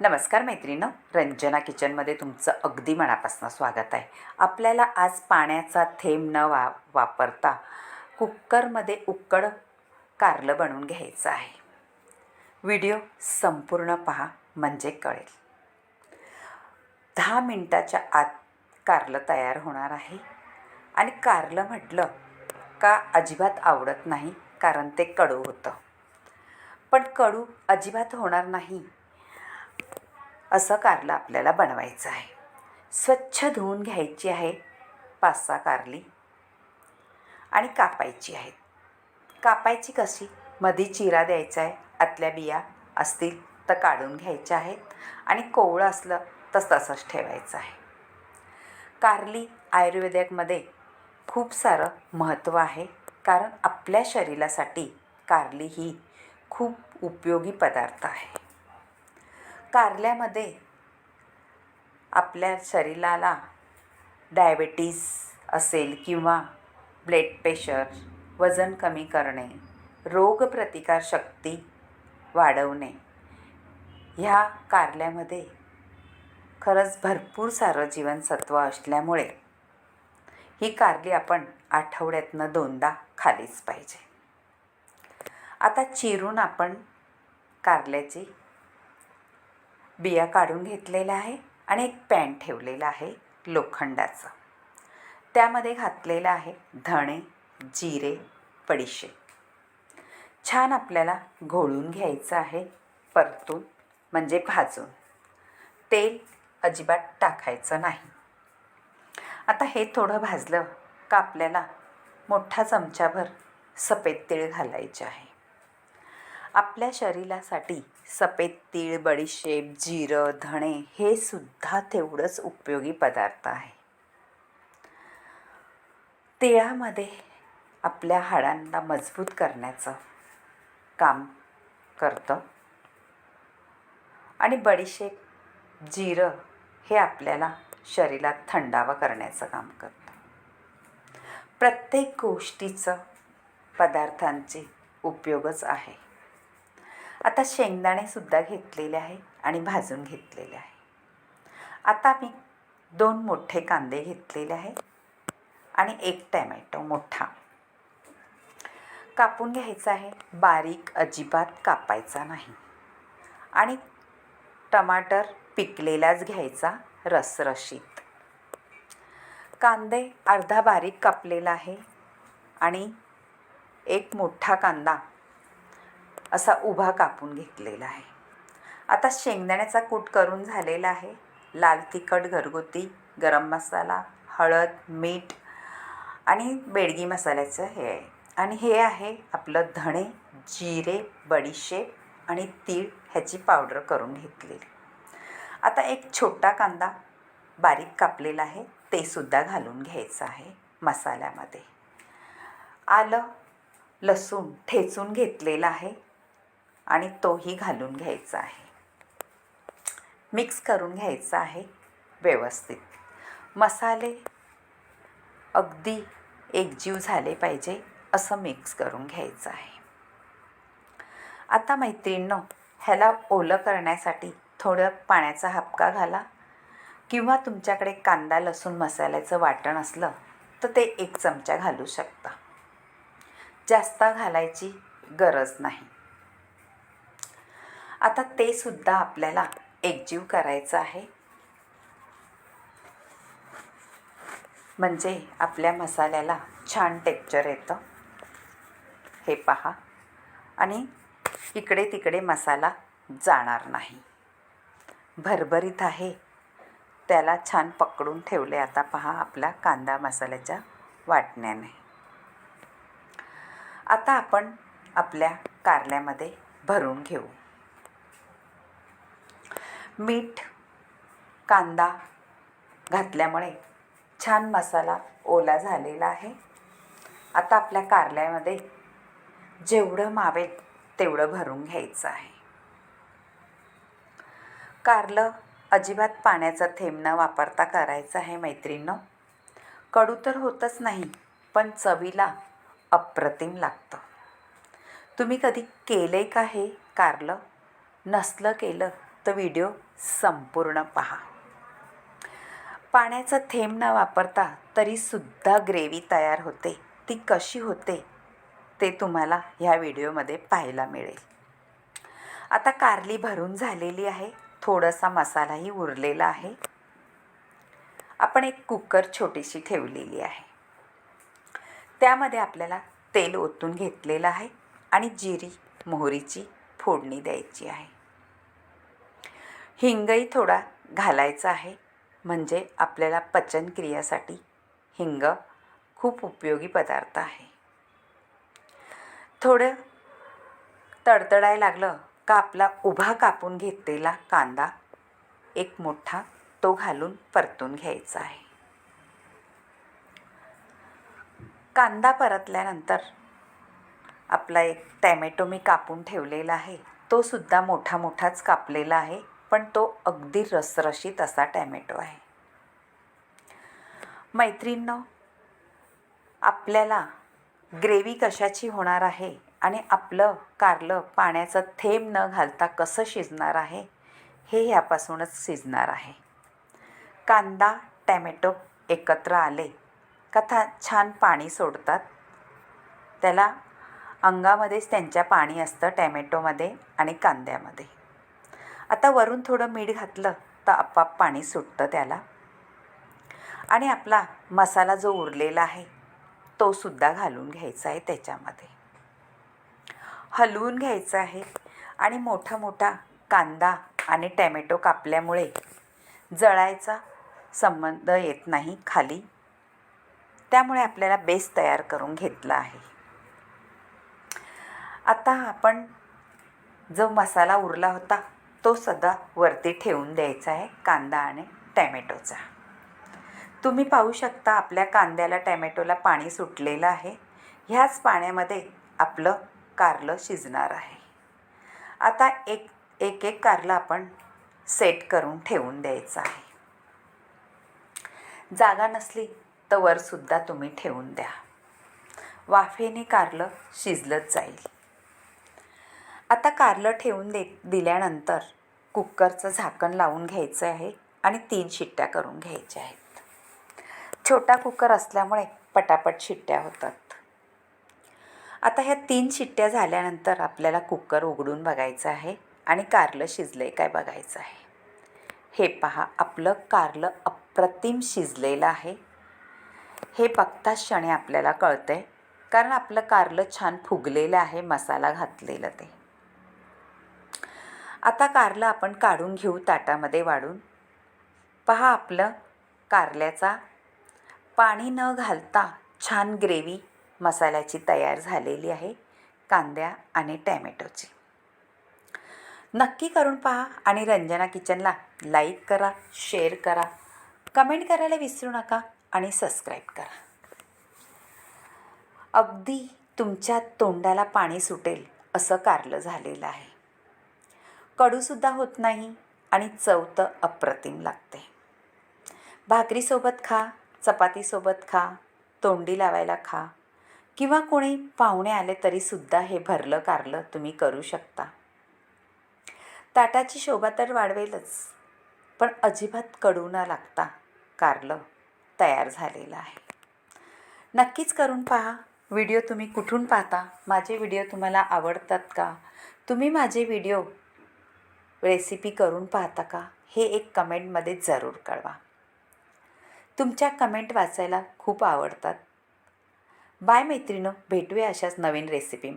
नमस्कार मैत्रिणं रंजना किचनमध्ये तुमचं अगदी मनापासून स्वागत आहे. आपल्याला आज पाण्याचा थेंब न वा वापरता कुकरमध्ये उक्कड कारलं बनवून घ्यायचं आहे. व्हिडिओ संपूर्ण पहा म्हणजे कळेल. दहा मिनटाच्या आत कारलं तयार होणार आहे. आणि कारलं म्हटलं का अजिबात आवडत नाही कारण ते कडू होतं. पण कडू अजिबात होणार नाही असं कारलं आपल्याला बनवायचं आहे. स्वच्छ धुवून घ्यायची आहे पाच सहा कारली. आणि कापायची आहेत कापायची कशी? मधी चिरा द्यायचा आहे आतल्या बिया असतील तर काढून घ्यायच्या आहेत आणि कोवळं असलं तर तसंच ठेवायचं आहे. कारली आयुर्वेदिकमध्ये खूप सारं महत्त्व आहे कारण आपल्या शरीरासाठी कारली ही खूप उपयोगी पदार्थ आहे. कारल्यामध्ये आपल्या शरीराला डायबेटीस असेल किंवा ब्लड प्रेशर वजन कमी करणे रोगप्रतिकारशक्ती वाढवणे ह्या कारल्यामध्ये खरंच भरपूर सारं जीवनसत्व असल्यामुळे ही कारली आपण आठवड्यातनं दोनदा खालीच पाहिजे. आता चिरून आपण कारल्याची बिया काढून घेतलेल्या आहे आणि एक पॅन ठेवलेलं आहे लोखंडाचं. त्यामध्ये घातलेलं आहे धणे जिरे पडिशे. छान आपल्याला घोळून घ्यायचं आहे परतून म्हणजे भाजून. तेल अजिबात टाकायचं नाही. आता हे थोडं भाजलं का आपल्याला मोठा चमचाभर सफेद तीळ घालायचे आहे. आपल्या शरीरासाठी सफेद तीळ बडीशेप जिरं धणे हे सुद्धा तेवढंच उपयोगी पदार्थ आहे. तिळामध्ये आपल्या हाडांना मजबूत करण्याचं काम करतं. आणि बडीशेप जिरं हे आपल्याला शरीरात थंडावा करण्याचं काम करतं. प्रत्येक गोष्टीचं पदार्थांचे उपयोगच आहे. आता शेंगदाणेसुद्धा घेतलेले आहे आणि भाजून घेतलेले आहे. आता मी दोन मोठे कांदे घेतलेले आहे आणि एक टॅमॅटो मोठा. कापून घ्यायचा आहे. बारीक अजिबात कापायचा नाही. आणि टमाटर पिकलेलाच घ्यायचा रसरशीत. कांदे अर्धा बारीक कापलेला आहे आणि एक मोठा कांदा असा उभा कापून घेतलेला आहे. आता शेंगदाण्याचा कूट करून झालेला आहे. लाल तिखट घरगुती गरम मसाला हळद मीठ आणि बेडगी मसाल्याचं हे आहे. आणि हे आहे आपलं धणे जिरे बडीशेप आणि तीळ ह्याची पावडर करून घेतलेली. आता एक छोटा कांदा बारीक कापलेला आहे. ते सुद्धा घालून घ्यायचं आहे मसाल्यामध्ये. आलं लसूण ठेचून घेतलेलं आहे. आणि तोही घालून घ्यायचा आहे. मिक्स करून घ्यायचं आहे व्यवस्थित. मसाले अगदी एकजीव झाले पाहिजे असं मिक्स करून घ्यायचं आहे. आता मैत्रिणींनो ह्याला ओलं करण्यासाठी थोडं पाण्याचा हपका घाला किंवा तुमच्याकडे कांदा लसूण मसाल्याचं वाटण असलं तर ते एक चमचा घालू शकता. जास्त घालायची गरज नाही. आता ते सुद्धा आपल्याला एकजीव करायचं आहे. म्हणजे आपल्या मसाल्याला छान टेक्चर येतं. हे पहा. आणि इकडे तिकडे मसाला जाणार नाही. भरभरीत आहे. त्याला छान पकडून ठेवले आता पहा आपल्या कांदा मसाल्याच्या वाटण्याने. आता आपण आपल्या कारल्यामध्ये भरून घेऊ. मीठ कांदा घातल्यामुळे छान मसाला ओला झालेला आहे. आता आपल्या कारल्यामध्ये जेवढं मावेल तेवढं भरून घ्यायचं आहे. कारलं अजिबात पाण्याचा थेंब न वापरता करायचं आहे मैत्रिणीनं. कडू तर होतच नाही पण चवीला अप्रतिम लागतं. तुम्ही कधी केलं आहे का हे कारलं? नसलं केलं तर व्हिडिओ संपूर्ण पहा. पाण्याचा थेंब न वापरता तरीसुद्धा ग्रेव्ही तयार होते. ती कशी होते ते तुम्हाला ह्या व्हिडिओमध्ये पाहायला मिळेल. आता कारली भरून झालेली आहे. थोडासा मसालाही उरलेला आहे. आपण एक कुकर छोटीशी ठेवलेली आहे. त्यामध्ये आपल्याला तेल ओतून घेतलेलं आहे आणि जिरी मोहरीची फोडणी द्यायची आहे. हिंगही थोडा घालायचा आहे. म्हणजे आपल्याला पचनक्रियासाठी हिंग खूप उपयोगी पदार्थ आहे. थोडं तडतडायला लागलं का आपला उभा कापून घेतलेला कांदा एक मोठा तो घालून परतून घ्यायचा आहे. कांदा परतल्यानंतर आपला एक टॅमॅटो मी कापून ठेवलेला आहे. तो सुद्धा मोठा मोठाच कापलेला आहे. पण तो अगदी रसरशीत असा टॅमॅटो आहे. मैत्रींनो आपल्याला ग्रेव्ही कशाची होणार आहे आणि आपलं कारलं पाण्याचं थेंब न घालता कसं शिजणार आहे हे ह्यापासूनच शिजणार आहे. कांदा टॅमॅटो एकत्र आले का था छान पाणी सोडतात. त्याला अंगामध्येच त्यांच्या पाणी असतं टॅमॅटोमध्ये आणि कांद्यामध्ये. आता वरून थोडं मीठ घातलं तर आपाप पाणी सुटतं त्याला. आणि आपला मसाला जो उरलेला आहे तो सुद्धा घालून घ्यायचा आहे त्याच्यामध्ये. हलवून घ्यायचं आहे आणि मोठा मोठा कांदा आणि टॅमॅटो कापल्यामुळे जळायचा संबंध येत नाही खाली. त्यामुळे आपल्याला बेस तयार करून घेतला आहे. आता आपण जो मसाला उरला होता तो सदा वरती ठेवून द्यायचा आहे कांदा आणि टॅमॅटोचा. तुम्ही पाहू शकता आपल्या कांद्याला टॅमॅटोला पाणी सुटलेलं आहे. ह्याच पाण्यामध्ये आपलं कारलं शिजणार आहे. आता एक एक एक कारलं आपण सेट करून ठेवून द्यायचं आहे. जागा नसली तर वरसुद्धा तुम्ही ठेवून द्या. वाफेने कारलं शिजलंच जाईल. आता कारलं ठेवून दे दिल्यानंतर कुकरचं झाकण लावून घ्यायचं आहे आणि तीन शिट्ट्या करून घ्यायच्या आहेत. छोटा कुकर असल्यामुळे पटापट शिट्ट्या होतात. आता ह्या तीन शिट्ट्या झाल्यानंतर आपल्याला कुकर उघडून बघायचं आहे आणि कारलं शिजलं आहे काय बघायचं आहे. हे पहा आपलं कारलं अप्रतिम शिजलेलं आहे. हे बघताच क्षणी आपल्याला कळतं आहे कारण आपलं कारलं छान फुगलेलं आहे मसाला घातलेलं ते. आता कारलं आपण काढून घेऊ ताटामध्ये वाढून. पहा आपलं कारल्याचा पाणी न घालता छान ग्रेव्ही मसाल्याची तयार झालेली आहे कांद्या आणि टॅमॅटोची. नक्की करून पहा आणि रंजना किचनला लाईक करा शेअर करा कमेंट करायला विसरू नका आणि सबस्क्राईब करा. अगदी तुमच्या तोंडाला पाणी सुटेल असं कारलं झालेलं आहे. कडूसुद्धा होत नाही आणि चव तर अप्रतिम लागते. भाकरीसोबत खा चपातीसोबत खा तोंडी लावायला खा किंवा कोणी पाहुणे आले तरीसुद्धा हे भरलं कारलं तुम्ही करू शकता. ताटाची शोभा तर वाढवेलच पण अजिबात कडू न लागता कारलं तयार झालेलं आहे. नक्कीच करून पहा. व्हिडिओ तुम्ही कुठून पाहता? माझे व्हिडिओ तुम्हाला आवडतात का? तुम्ही माझे व्हिडिओ रेसिपी करून पाहता का हे एक कमेंटमध्ये जरूर कळवा. तुमच्या कमेंट वाचायला खूप आवडतात. बाय मैत्रिणो भेटूया अशाच नवीन रेसिपीमध्ये.